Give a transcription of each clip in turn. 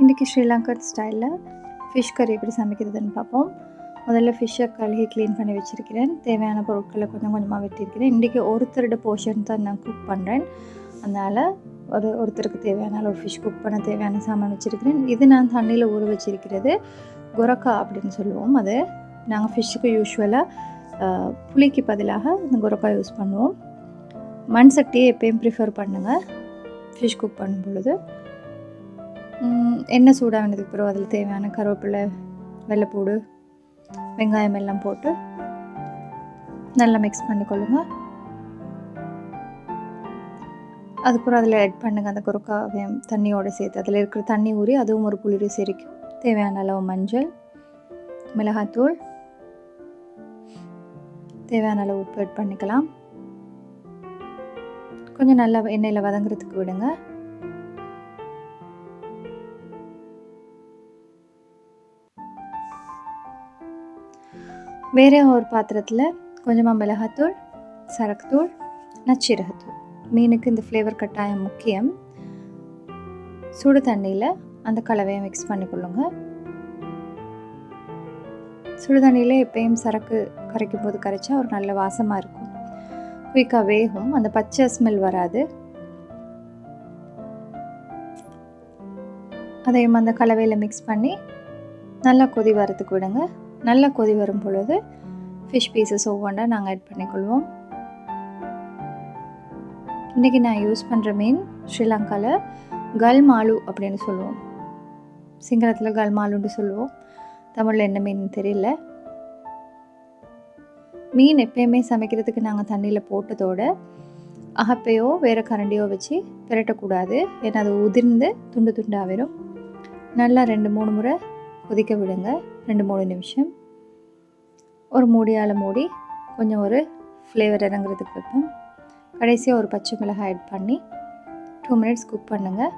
இன்றைக்கி ஸ்ரீலங்கன் ஸ்டைலில் ஃபிஷ் கறி எப்படி சமைக்கிறதுன்னு பார்ப்போம். முதல்ல ஃபிஷ்ஷை கழுகி க்ளீன் பண்ணி வச்சுருக்கிறேன். தேவையான பொருட்களை கொஞ்சம் கொஞ்சமாக வெட்டியிருக்கிறேன். இன்றைக்கி ஒருத்தரோட போர்ஷன் தான் நான் குக் பண்ணுறேன் அதனால் ஒரு ஒருத்தருக்கு தேவையான அளவு ஃபிஷ் குக் பண்ண தேவையான சாமான் வச்சுருக்கிறேன். இது நான் தண்ணியில் ஊற வச்சிருக்கிறது. குரக்கா அப்படின்னு சொல்லுவோம் அது. நாங்கள் ஃபிஷ்ஷுக்கு யூஸ்வலாக புளிக்கு பதிலாக இந்த குரக்கா யூஸ் பண்ணுவோம். மண் சட்டியை எப்பயும் ப்ரிஃபர் பண்ணுங்கள் ஃபிஷ் குக் பண்ணும் பொழுது. எண்ணெய் சூடானதுக்கு பிறகு அதில் தேவையான கருவேப்பிலை வெள்ளைப்பூடு வெங்காயம் எல்லாம் போட்டு நல்லா மிக்ஸ் பண்ணிக்கொள்ளுங்க. அதுக்கப்புறம் அதில் ஆட் பண்ணுங்கள் அந்த குறுக்காவையும் தண்ணியோடு சேர்த்து அதில் இருக்கிற தண்ணி ஊறி அதுவும் ஒரு குளிர் செரிக்கும். தேவையான அளவு மஞ்சள் மிளகாத்தூள் தேவையான அளவு உப்பு ஆட் பண்ணிக்கலாம். கொஞ்சம் நல்லா எண்ணெயில் வதங்குறதுக்கு விடுங்க. வேறு ஒரு பாத்திரத்தில் கொஞ்சமாக மிளகாத்தூள் சரக்குத்தூள் நச்சீரகத்தூள். மீனுக்கு இந்த ஃப்ளேவர் கட்டாயம் முக்கியம். சுடு தண்ணியில் அந்த கலவையை மிக்ஸ் பண்ணிக்கொள்ளுங்க. சுடு தண்ணியில் எப்பயும் சரக்கு கரைக்கும் போது கரைச்சா ஒரு நல்ல வாசமாக இருக்கும். குயிக்காக வேகும். அந்த பச்சை ஸ்மெல் வராது. அதையும் அந்த கலவையில் மிக்ஸ் பண்ணி நல்லா கொதி வரத்துக்கு விடுங்க. நல்லா கொதி வரும் பொழுது ஃபிஷ் பீசஸ் ஒவ்வொன்றா நாங்கள் ஆட் பண்ணிக்கொள்வோம். இன்றைக்கி நான் யூஸ் பண்ணுற மீன் ஸ்ரீலங்காவில் கல்மாலு அப்படின்னு சொல்லுவோம். சிங்களத்தில் கல்மாலுன்னு சொல்லுவோம். தமிழில் என்ன மீன் தெரியல. மீன் எப்பயுமே சமைக்கிறதுக்கு நாங்கள் தண்ணியில் போட்டதோட அகப்பையோ வேறு கரண்டியோ வச்சு பிரட்டக்கூடாது. ஏன்னா அது உதிர்ந்து துண்டு துண்டாக வரும். நல்லா ரெண்டு மூணு முறை கொதிக்க விடுங்க. ரெண்டு மூணு நிமிஷம். ஒரு மூடியால் மூடி கொஞ்சம் ஒரு ஃப்ளேவர் இறங்குறதுக்கு வைப்போம். கடைசியாக ஒரு பச்சை மிளகாய் ஆட் பண்ணி டூ மினிட்ஸ் குக் பண்ணுங்கள்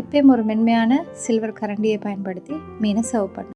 எப்பயும் ஒரு மென்மையான சில்வர் கரண்டியை பயன்படுத்தி மீனை சர்வ் பண்ணுங்கள்